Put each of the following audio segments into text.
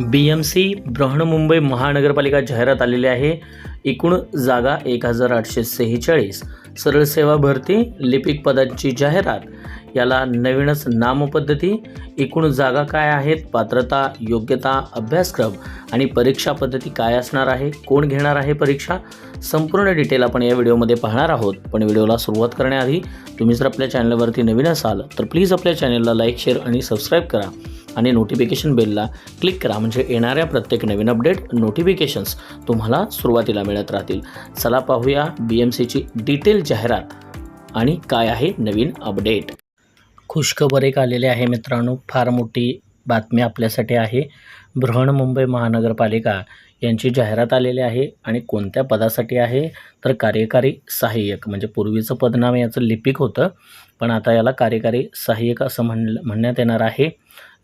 बी M C Brihanmumbai महानगरपालिका जाहिरात आलेली आहे. एकूण जागा एक हजार आठशे सेहेचाळीस सरळ सेवा भरती लिपिक पदांची जाहिरात याला नवीनच नामपद्धती एकूण जागा काय आहेत पात्रता योग्यता अभ्यासक्रम आणि परीक्षा पद्धती काय असणार आहे कोण घेणार आहे परीक्षा संपूर्ण डिटेल आपण या व्हिडिओमध्ये पाहणार आहोत. पण व्हिडिओला सुरुवात करण्याआधी तुम्ही जर आपल्या चॅनलवरती नवीन असाल तर प्लीज आपल्या चॅनलला लाईक शेअर आणि सबस्क्राईब करा. आणि नोटिफिकेशन बेलला क्लिक करा. म्हणजे येणाऱ्या प्रत्येक नवीन अपडेट नोटिफिकेशन्स तुम्हाला सुरुवातीला मिळत राहतील. चला पाहूया बी एम सीची डिटेल जाहिरात आणि काय आहे नवीन अपडेट खुशखबर एक आलेले आहे मित्रांनो. फार मोठी बातमी आपल्यासाठी आहे. बृहन्मुंबई महानगरपालिका यांची जाहिरात आलेली आहे आणि कोणत्या पदासाठी आहे? तर कार्यकारी सहाय्यक. म्हणजे पूर्वीचं पदनाम याचं लिपिक होतं पण आता याला कार्यकारी सहाय्यक असं म्हण म्हणण्यात येणार आहे.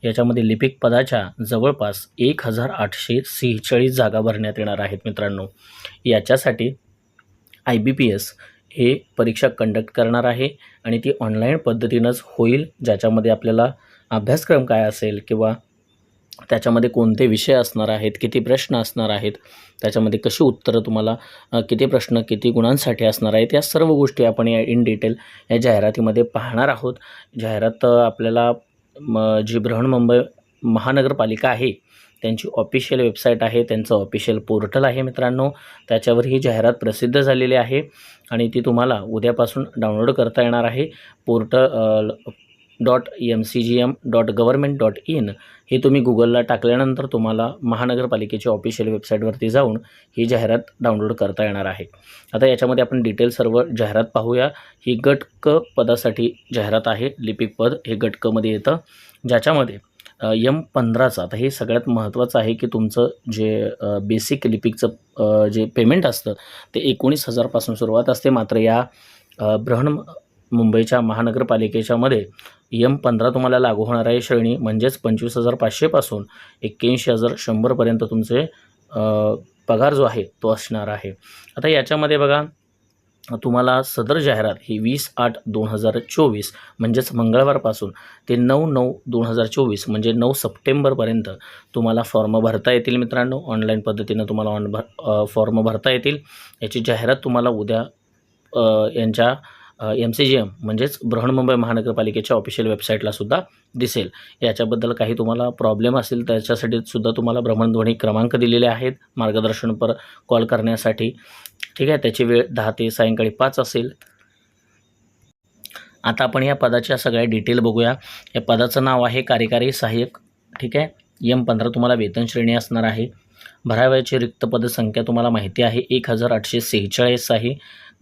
याच्यामध्ये लिपिक पदाच्या जवळपास एक हजार आठशे सेहेचाळीस जागा भरण्यात येणार आहेत मित्रांनो. याच्यासाठी आय बी पी एस हे परीक्षा कंडक्ट करणार आहे आणि ती ऑनलाईन पद्धतीनंच होईल ज्याच्यामध्ये आपल्याला अभ्यासक्रम काय असेल किंवा त्याच्यामध्ये कोणते विषय असणार आहेत किती प्रश्न असणार आहेत त्याच्यामध्ये कशी उत्तरं तुम्हाला किती प्रश्न किती गुणांसाठी असणार आहेत या सर्व गोष्टी आपण या इन डिटेल या जाहिरातीमध्ये पाहणार आहोत. जाहिरात आपल्याला म जी बृहन्मुंबई महानगरपालिका आहे त्यांची ऑफिशियल वेबसाईट आहे त्यांचं ऑफिशियल पोर्टल आहे मित्रांनो त्याच्यावर ही जाहिरात प्रसिद्ध झालेली आहे आणि ती तुम्हाला उद्यापासून डाउनलोड करता येणार आहे. Portal dot M C G M dot government dot in हे तुम्ही गुगलला टाकल्यानंतर तुम्हाला महानगरपालिकेची ऑफिशियल वेबसाईटवरती जाऊन ही जाहिरात डाउनलोड करता येणार आहे. आता याच्यामध्ये आपण डिटेल सर्व जाहिरात पाहूया. ही गट क पदासाठी जाहिरात आहे लिपिक पद हे गट कमध्ये येतं. ज्याच्यामध्ये यम पंधराचं आता हे सगळ्यात महत्त्वाचं आहे की तुमचं जे बेसिक लिपिकचं जे पेमेंट असतं ते एकोणीस हजारपासून सुरुवात असते. मात्र या ब्रहण मुंबईच्या महानगरपालिकेच्यामध्ये यम पंधरा तुम्हाला लागू होणार आहे. श्रेणी म्हणजेच पंचवीस हजार पाचशेपासून एक्क्याऐंशी हजार शंभरपर्यंत तुमचे पगार जो आहे तो असणार आहे. आता याच्यामध्ये बघा तुम्हाला सदर जाहिरात ही वीस आठ दोन हजार चोवीस म्हणजेच मंगळवारपासून ते नऊ नऊ दोन हजार चोवीस म्हणजे नऊ सप्टेंबरपर्यंत तुम्हाला फॉर्म भरता येतील मित्रांनो. ऑनलाईन पद्धतीनं तुम्हाला ऑन भर फॉर्म भरता येतील. याची जाहिरात तुम्हाला उद्या यांच्या एम सी जी एम म्हणजेच बृहन्मुंबई महानगरपालिकेच्या ऑफिशियल वेबसाईटला सुद्धा दिसेल. याच्याबद्दल काही तुम्हाला प्रॉब्लेम असेल त्याच्यासाठी सुद्धा तुम्हाला भ्रमणध्वनी क्रमांक दिलेले आहेत मार्गदर्शनपर कॉल करण्यासाठी. ठीक आहे त्याची वेळ दहा ते सायंकाळी पाच असेल. आता आपण या पदाच्या सगळ्या डिटेल बघूया. या पदाचं नाव आहे कार्यकारी सहाय्यक. ठीक आहे एम पंधरा तुम्हाला वेतन श्रेणी असणार आहे. भरावयाची रिक्त पदसंख्या तुम्हाला माहिती आहे. एक हजार आठशे सेहेचाळीस आहे.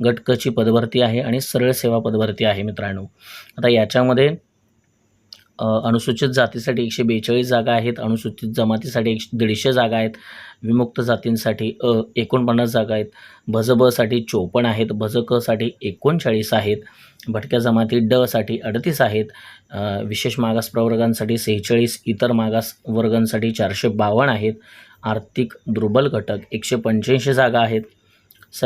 गटकची पदभरती आहे आणि सरळ सेवा पदभरती आहे मित्रांनो. आता याच्यामध्ये अनुसूचित जातीसाठी एकशे बेचाळीस जागा आहेत अनुसूचित जमातीसाठी एकशे दीडशे जागा आहेत विमुक्त जातींसाठी अ एकोणपन्नास जागा आहेत भज बसाठी चोपन्न आहेत भज एकोणचाळीस आहेत भटक्या जमाती ड साठी अडतीस आहेत विशेष मागास प्रवर्गांसाठी सेहेचाळीस इतर मागास वर्गांसाठी चारशे बावन्न आहेत आर्थिक दुर्बल घटक एकशे पंच्याऐंशी जागा आहेत स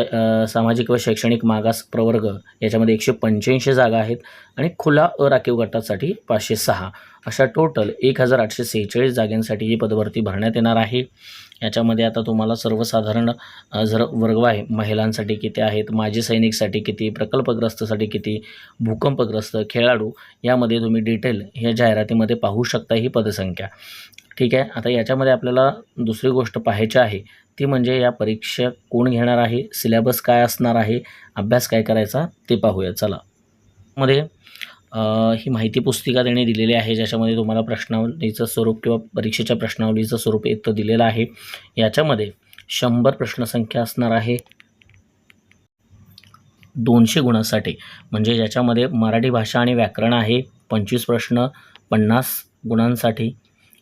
सामाजिक व शैक्षणिक मागास प्रवर्ग याच्यामध्ये एकशे पंच्याऐंशी जागा आहेत आणि खुला अराखीव गटासाठी पाचशे सहा. अशा टोटल एक हजार आठशे सेहेचाळीस जागांसाठी ही पदभरती भरण्यात येणार आहे. याच्यामध्ये आता तुम्हाला सर्वसाधारण जर वर्ग आहे महिलांसाठी किती आहेत माजी सैनिकसाठी किती प्रकल्पग्रस्तसाठी किती भूकंपग्रस्त खेळाडू यामध्ये तुम्ही डिटेल ह्या जाहिरातीमध्ये पाहू शकता ही पदसंख्या. ठीक आहे आता याच्यामध्ये आपल्याला दुसरी गोष्ट पाहायची आहे. ती म्हणजे या परीक्षा कोण घेणार आहे सिलेबस काय असणार आहे अभ्यास काय करायचा ते पाहूया. चला. मध्ये ही माहिती पुस्तिका त्याने दिलेली आहे ज्याच्यामध्ये तुम्हाला प्रश्नावलीचं स्वरूप किंवा परीक्षेच्या प्रश्नावलीचं स्वरूप इथं दिलेलं आहे. याच्यामध्ये शंभर प्रश्नसंख्या असणार आहे. दोनशे गुणासाठी. म्हणजे ज्याच्यामध्ये मराठी भाषा आणि व्याकरण आहे पंचवीस प्रश्न पन्नास गुणांसाठी.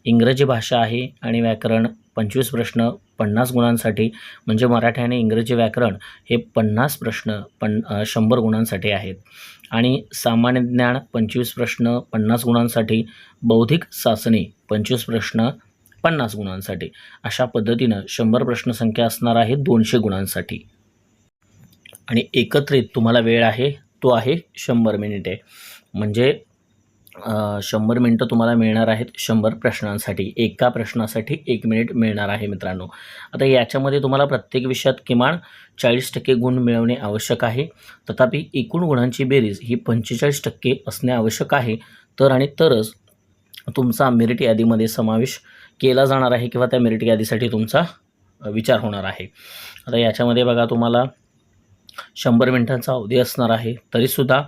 इंग्रजी भाषा आहे आणि व्याकरण पंचवीस प्रश्न पन्नास गुणांसाठी म्हणजे मराठी आणि इंग्रजी व्याकरण हे पन्नास प्रश्न पन शंभर गुणांसाठी आहेत. आणि सामान्य ज्ञान पंचवीस प्रश्न पन्नास गुणांसाठी बौद्धिक चाचणी पंचवीस प्रश्न पन्नास गुणांसाठी. अशा पद्धतीनं शंभर प्रश्नसंख्या असणार आहे दोनशे गुणांसाठी. आणि एकत्रित तुम्हाला वेळ आहे तो आहे शंभर मिनिटे. म्हणजे शंभर मिनटं तुम्हाला मिळणार आहेत शंभर प्रश्नांसाठी. एका प्रश्नासाठी एक मिनिट मिळणार आहे मित्रांनो. आता याच्यामध्ये तुम्हाला प्रत्येक विषयात किमान चाळीस टक्के गुण मिळवणे आवश्यक आहे. तथापि एकूण गुणांची बेरीज ही पंचेचाळीस टक्के असणे आवश्यक आहे. तर आणि तरच तुमचा मेरिट यादीमध्ये समावेश केला जाणार आहे किंवा त्या मेरिट यादीसाठी तुमचा विचार होणार आहे. आता याच्यामध्ये बघा तुम्हाला शंभर मिनिटांचा अवधी असणार आहे. तरीसुद्धा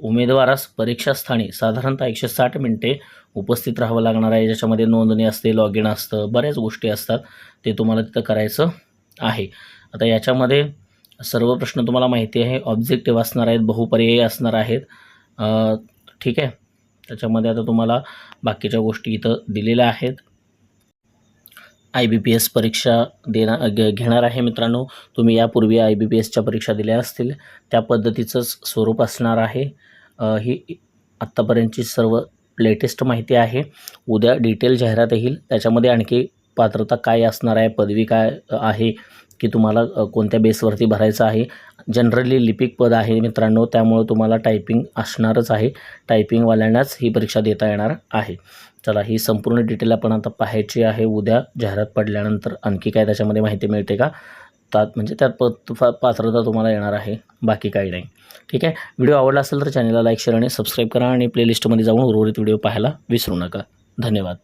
उमेदवारास परीक्षास्थानी साधारणतः एकशे साठ मिनटे उपस्थित राहावं लागणार आहे. ज्याच्यामध्ये नोंदणी असते लॉग इन असतं बऱ्याच गोष्टी असतात. ते तुम्हाला तिथं करायचं आहे. आता याच्यामध्ये सर्व प्रश्न तुम्हाला माहिती आहे. ऑब्जेक्टिव्ह असणार आहेत बहुपर्यायी असणार आहेत. ठीक आहे. त्याच्यामध्ये आता तुम्हाला बाकीच्या गोष्टी इथं दिलेल्या आहेत. आय बी पी एस परीक्षा देणार घे घेणार आहे मित्रांनो. तुम्ही यापूर्वी आय बी पी एसच्या परीक्षा दिल्या असतील. त्या पद्धतीचंच स्वरूप असणार आहे. ही आत्तापर्यंतची सर्व लेटेस्ट माहिती आहे. उद्या डिटेल जाहिरात येईल. त्याच्यामध्ये आणखी पात्रता काय असणार आहे पदवी काय आहे की तुम्हाला कोणत्या बेसवरती भरायचं आहे. जनरली लिपिक पद आहे मित्रांनो. त्यामुळं तुम्हाला टायपिंग असणारच आहे. टायपिंगवाल्यांनाच ही परीक्षा देता येणार आहे. चला ही संपूर्ण डिटेल आपण आता पाहायची आहे. उद्या जाहिरात पडल्यानंतर आणखी काय त्याच्यामध्ये माहिती मिळते का? त्यात म्हणजे त्यात प पात्रता तुम्हाला येणार आहे. बाकी काही नाही. ठीक आहे? व्हिडिओ आवडला असेल तर चॅनलला लाईक शेअर आणि सबस्क्राईब करा आणि प्लेलिस्टमध्ये जाऊन उर्वरित व्हिडिओ पाहायला विसरू नका. धन्यवाद.